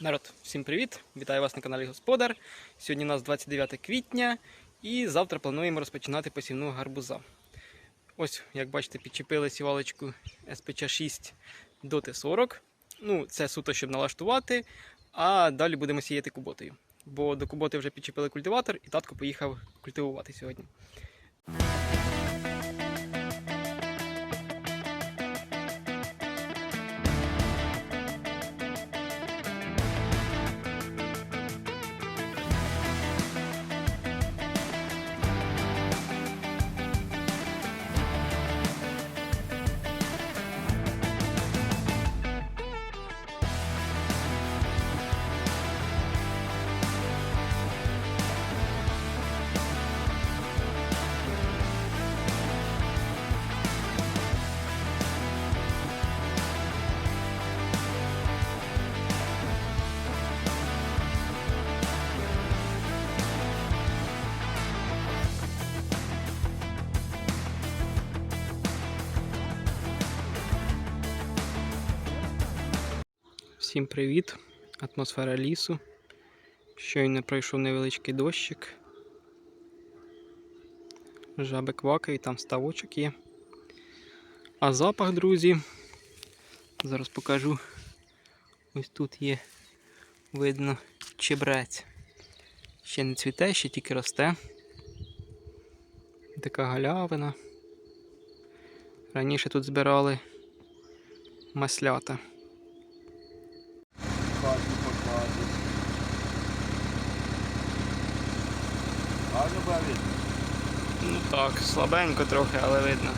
Народ, всім привіт! Вітаю вас на каналі Господар. Сьогодні у нас 29 квітня і завтра плануємо розпочинати посівну гарбуза. Ось, як бачите, підчепили сівалочку СПЧ-6 до Т-40. Ну, це суто, щоб налаштувати, а далі будемо сіяти куботою. Бо до куботи вже підчепили культиватор і татко поїхав культивувати сьогодні. Всім привіт! Атмосфера лісу. Щойно пройшов невеличкий дощик. Жаби квакають, там ставочок є. А запах, друзі, зараз покажу. Ось тут є, видно, чебрець. Ще не цвіте, ще тільки росте. Така галявина. Раніше тут збирали маслята. Ну так, слабенько трохи, але видно.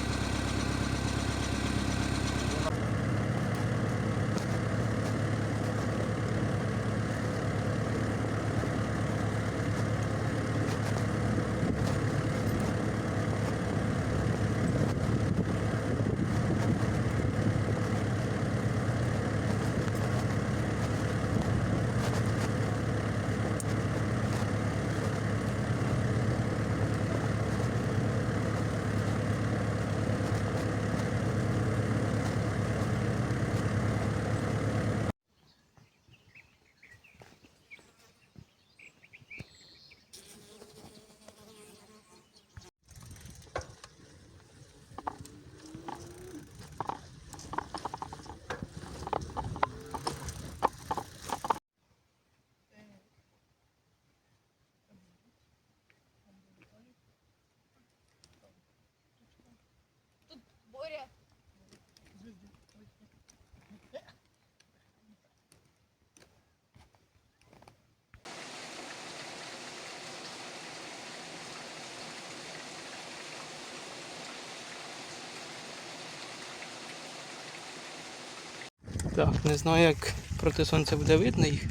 Так, не знаю, як проти сонця буде видно їх.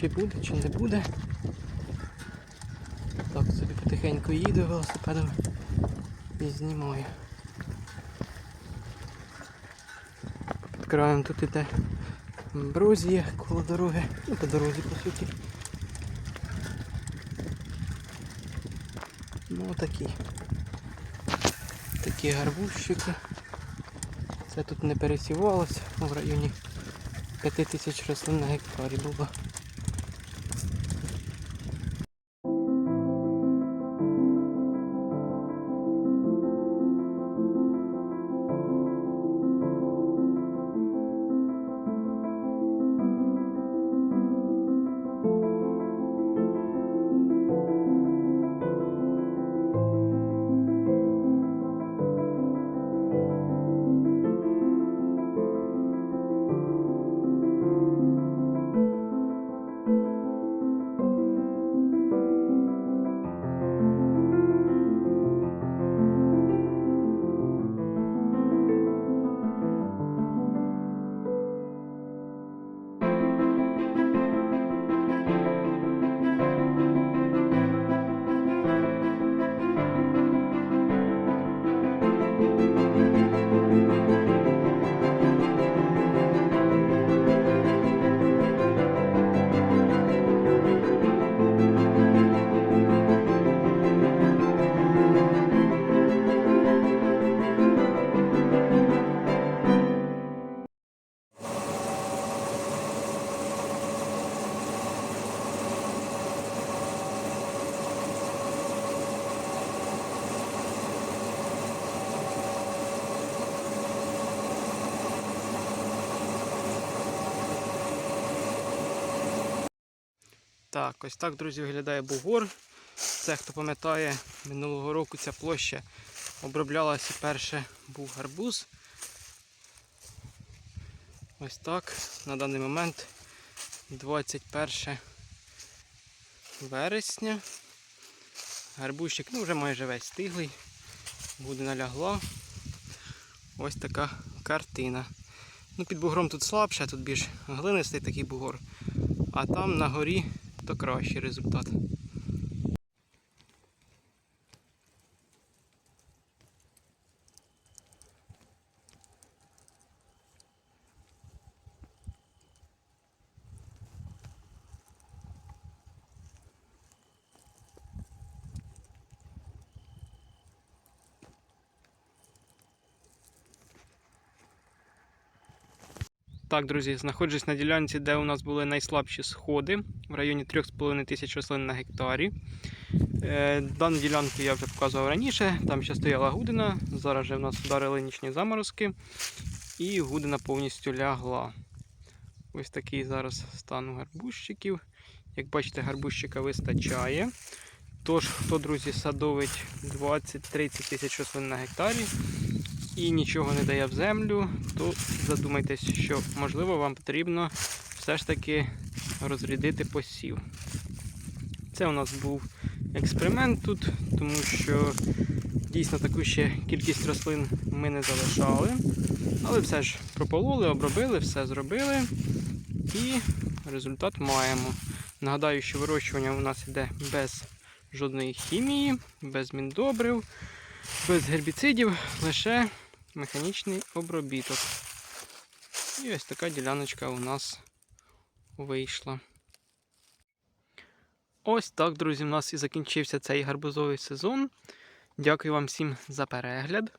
Чи буде, чи не буде. Так, собі потихеньку їду велосипедом і знімаю. Під тут іде амброзія коло дороги. Ну, по дорозі по суті. Ну такі. Такі гарбузчики. Це тут не пересівалося, в районі 5 тисяч рослин на гектарі було. Так, ось так, друзі, виглядає бугор. Це, хто пам'ятає, минулого року ця площа оброблялася перше був гарбуз. Ось так. На даний момент 21 вересня. Гарбузчик ну, вже майже весь стиглий. Буде налягла. Ось така картина. Ну, під бугром тут слабше, тут більш глинистий такий бугор. А там на горі то кращий результат. Так, друзі, знаходжусь на ділянці, де у нас були найслабші сходи в районі 3,5 тисяч рослин на гектарі. Е, Дану ділянку я вже показував раніше. Там ще стояла гудина. Зараз вже в нас вдарили нічні заморозки, і гудина повністю лягла. Ось такий зараз стан гарбузчиків. Як бачите, гарбузчика вистачає. Тож, хто, друзі, садовить 20-30 тисяч рослин на гектарі і нічого не дає в землю, то задумайтесь, що можливо вам потрібно все ж таки розрядити посів. Це у нас був експеримент тут, тому що дійсно таку ще кількість рослин ми не залишали. Але все ж пропололи, обробили, все зробили і результат маємо. Нагадаю, що вирощування у нас йде без жодної хімії, без міндобрив, без гербіцидів, лише механічний обробіток. І ось така діляночка у нас вийшла. Ось так, друзі, у нас і закінчився цей гарбузовий сезон. Дякую вам всім за перегляд.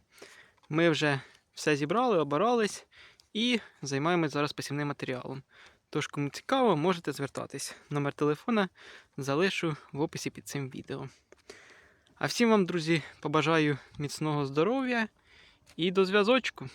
Ми вже все зібрали, обирались і займаємось зараз посівним матеріалом. Тож, кому цікаво, можете звертатись. Номер телефона залишу в описі під цим відео. А всім вам, друзі, побажаю міцного здоров'я і до зв'язочку!